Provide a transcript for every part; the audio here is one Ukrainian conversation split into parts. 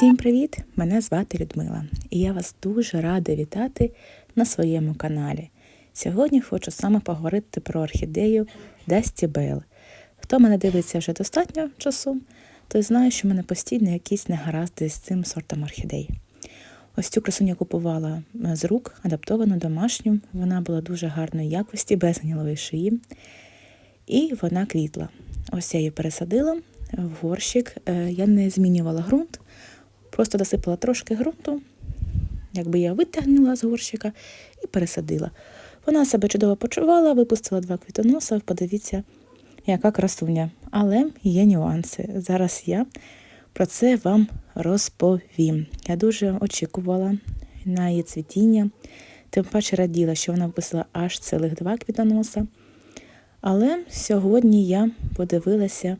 Всім привіт! Мене звати Людмила, і я вас дуже рада вітати на своєму каналі. Сьогодні хочу саме поговорити про орхідею Дасті Бейл. Хто мене дивиться вже достатньо часу, той знає, що в мене постійно якісь негаразди з цим сортом орхідей. Ось цю красуню купувала е, з рук, адаптовану домашню. Вона була дуже гарної якості, без гнілової шиї. І вона квітла. Ось я її пересадила в горщик. Е, Я не змінювала ґрунт, просто досипала трошки ґрунту, якби я витягнула з горщика і пересадила. Вона себе чудово почувала, випустила два квітоноса. Подивіться, яка красуня. Але є нюанси. Зараз я про це вам розповім. Я дуже очікувала на її цвітіння, тим паче раділа, що вона випустила аж цілих два квітоноса. Але сьогодні я подивилася,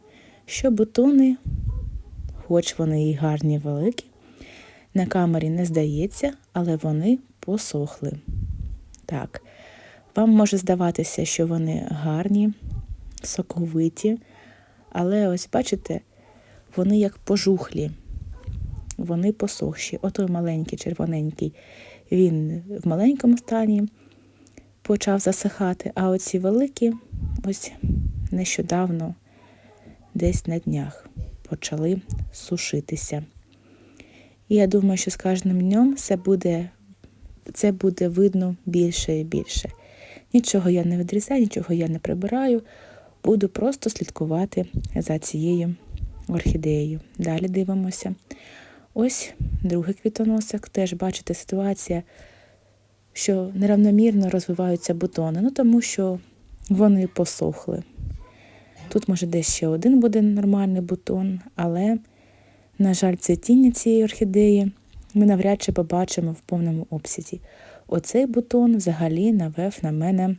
що бутони, хоч вони і гарні великі, на камері не здається, але вони посохли. Так, вам може здаватися, що вони гарні, соковиті, але ось бачите, вони як пожухлі, вони посохші. Отой маленький, червоненький, він в маленькому стані почав засихати, а оці великі ось нещодавно, десь на днях, почали сушитися. І я думаю, що з кожним днем це буде, це буде видно більше і більше. Нічого я не відрізаю, нічого я не прибираю, буду просто слідкувати за цією орхідеєю. Далі дивимося. Ось другий квітоносик. Теж бачите, ситуація, що неравномірно розвиваються бутони, ну тому що вони посохли. Тут, може, десь ще один буде нормальний бутон, але, на жаль, цвітіння цієї орхідеї ми навряд чи побачимо в повному обсязі. Оцей бутон взагалі навев на мене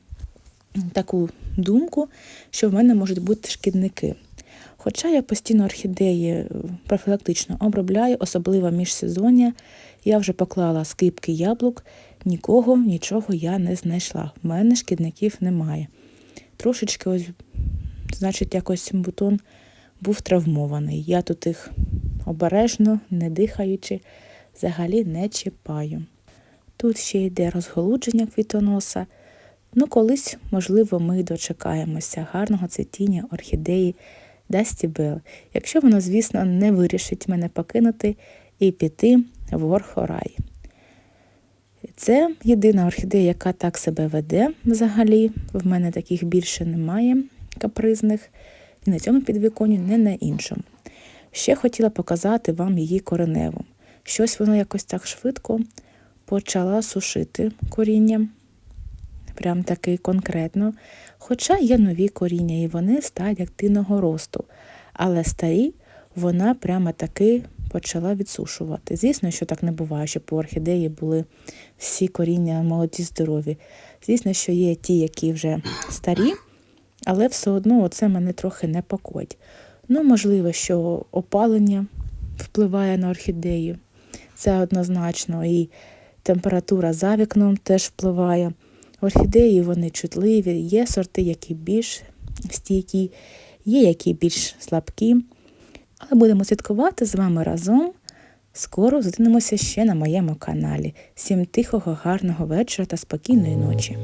таку думку, що в мене можуть бути шкідники. Хоча я постійно орхідеї профілактично обробляю, особливо міжсезоння, я вже поклала скипки яблук, нікого, нічого я не знайшла. В мене шкідників немає. Трошечки ось, значить, якось бутон був травмований. Я тут їх обережно, не дихаючи, взагалі не чіпаю. Тут ще йде розголудження квітоноса. Ну, колись, можливо, ми дочекаємося гарного цвітіння орхідеї Дасті Бел, якщо воно, звісно, не вирішить мене покинути і піти в Орхорай. Це єдина орхідея, яка так себе веде взагалі. В мене таких більше немає капризних. І на цьому підвіконі, не на іншому. Ще хотіла показати вам її кореневу. Щось воно якось так швидко почала сушити коріння. Прям таки конкретно. Хоча є нові коріння, і вони в активного росту. Але старі вона прямо таки почала відсушувати. Звісно, що так не буває, щоб у орхідеї були всі коріння молоді, здорові. Звісно, що є ті, які вже старі, але все одно це мене трохи непокоїть. Ну, можливо, що опалення впливає на орхідею. Це однозначно, і температура за вікном теж впливає. Орхідеї вони чутливі, є сорти, які більш стійкі, є які більш слабкі. Але будемо слідкувати з вами разом. Скоро зустрінемося ще на моєму каналі. Всім тихого, гарного вечора та спокійної ночі.